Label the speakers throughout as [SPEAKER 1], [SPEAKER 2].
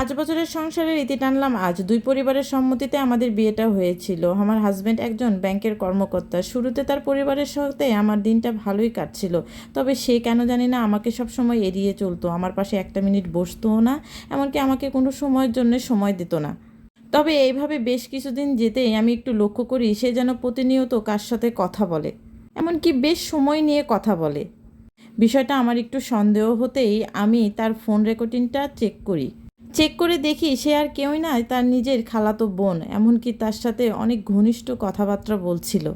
[SPEAKER 1] পাঁচ বছরের সংসারের ইতি টানলাম আজ। দুই পরিবারের সম্মতিতে আমাদের বিয়েটা হয়েছিল। আমার হাজব্যান্ড একজন ব্যাংকের কর্মকর্তা। শুরুতে তার পরিবারের সাথে আমার দিনটা ভালোই কাটছিল। তবে সে কেন জানি না আমাকে সব সময় এড়িয়ে চলতো। আমার পাশে একটা মিনিট বসতোও না, এমনকি আমাকে কোনো সময়ের জন্য সময় দিত না। তবে এইভাবে বেশ কিছুদিন যেতেই আমি একটু লক্ষ্য করি, সে যেন প্রতিনিয়ত কার সাথে কথা বলে। এমনকি বেশ সময় নিয়ে কথা বলে। বিষয়টা আমার একটু সন্দেহ হতেই আমি তার ফোন রেকর্ডিংটা চেক করি। চেক করে দেখি সে আর কেউই নয় তার নিজের খালাতো বোন। এমনকি তার সাথে অনেক ঘনিষ্ঠ কথাবার্তা বলছিল।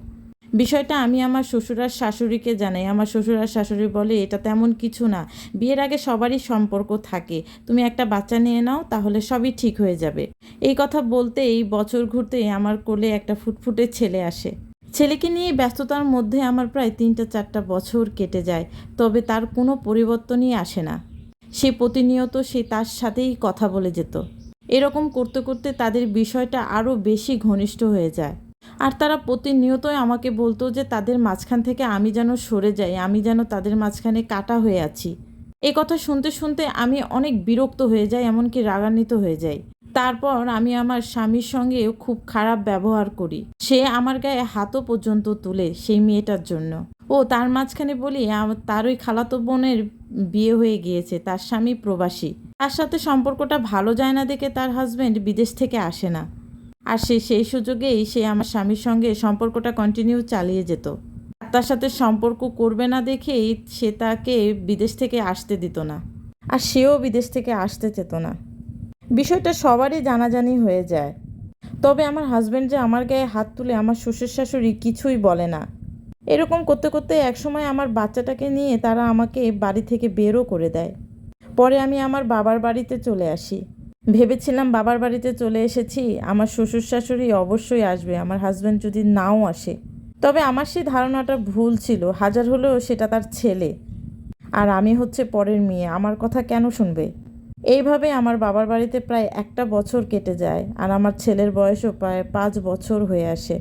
[SPEAKER 1] বিষয়টা আমি আমার শ্বশুর আর শাশুড়িকে জানাই। আমার শ্বশুর আর শাশুড়ি বলে, এটা তেমন কিছু না। বিয়ের আগে সবারই সম্পর্ক থাকে। তুমি একটা বাচ্চা নিয়ে নাও, তাহলে সবই ঠিক হয়ে যাবে। এই কথা বলতে এই বছর ঘুরতে আমার কোলে একটা ফুটফুটে ছেলে আসে। ছেলেকে নিয়ে ব্যস্ততার মধ্যে আমার প্রায় তিনটা চারটা বছর কেটে যায়, তবে তার কোনো পরিবর্তনই আসে না। সে প্রতিনিয়ত সে তার সাথেই কথা বলে যেত। এরকম করতে করতে তাদের বিষয়টা আরও বেশি ঘনিষ্ঠ হয়ে যায়। আর তারা প্রতিনিয়তই আমাকে বলতো যে তাদের মাঝখান থেকে আমি যেন সরে যাই, আমি যেন তাদের মাঝখানে কাটা হয়ে আছি। এ কথা শুনতে শুনতে আমি অনেক বিরক্ত হয়ে যাই, এমনকি রাগান্বিত হয়ে যাই। তারপর আমি আমার স্বামীর সঙ্গে খুব খারাপ ব্যবহার করি। সে আমার গায়ে হাতও পর্যন্ত তুলে সেই মেয়েটার জন্য। ও তার মাঝখানে বলি তার ওই খালাতো বোনের বিয়ে হয়ে গিয়েছে, তার স্বামী প্রবাসী। তার সাথে সম্পর্কটা ভালো যায় না দেখে তার হাজবেন্ড বিদেশ থেকে আসে না। আর সে সেই সুযোগেই সে আমার স্বামীর সঙ্গে সম্পর্কটা কন্টিনিউ চালিয়ে যেত। তার সাথে সম্পর্ক করবে না দেখেই সে তাকে বিদেশ থেকে আসতে দিত না। আর সেও বিদেশ থেকে আসতে চেত না। বিষয়টা সবারই জানাজানি হয়ে যায়। তবে আমার হাজব্যান্ড যে আমার গায়ে হাত তুলে আমার শ্বশুর শাশুড়ি কিছুই বলে না। এরকম করতে করতে একসময় আমার বাচ্চাটাকে নিয়ে তারা আমাকে বাড়ি থেকে বেরও করে দেয়। পরে আমি আমার বাবার বাড়িতে চলে আসি। ভেবেছিলাম বাবার বাড়িতে চলে এসেছি, আমার শ্বশুর শাশুড়ি অবশ্যই আসবে, আমার হাজব্যান্ড যদি নাও আসে। তবে আমার সেই ধারণাটা ভুল ছিল, হাজার হলেও সেটা তার ছেলে। আর আমি হচ্ছে পরের মেয়ে, আমার কথা কেন শুনবে? এইভাবে আমার বাবার বাড়িতে প্রায় একটা বছর কেটে যায় আর আমার ছেলের বয়সও প্রায় পাঁচ বছর হয়ে আসে।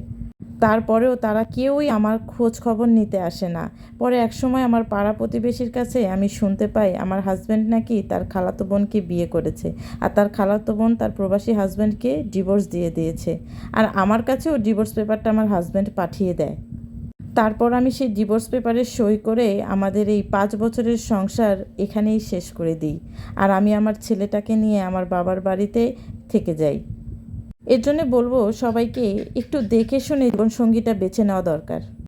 [SPEAKER 1] তারপরেও তারা কেউই আমার খোঁজ খবর নিতে আসে না। পরে একসময় আমার পাড়া প্রতিবেশীর কাছে আমি শুনতে পাই আমার হাজব্যান্ড নাকি তার খালাতো বোনকে বিয়ে করেছে আর তার খালাতো বোন তার প্রবাসী হাজব্যান্ডকে ডিভোর্স দিয়ে দিয়েছে। আর আমার কাছেও ডিভোর্স পেপারটা আমার হাজব্যান্ড পাঠিয়ে দেয়। তারপর আমি সেই ডিভোর্স পেপারে সই করে আমাদের এই পাঁচ বছরের সংসার এখানেই শেষ করে দিই। আর আমি আমার ছেলেটাকে নিয়ে আমার বাবার বাড়িতে থেকে যাই। এর জন্য বলব সবাইকে একটু দেখে শুনে জীবনসঙ্গীটা বেছে নেওয়া দরকার।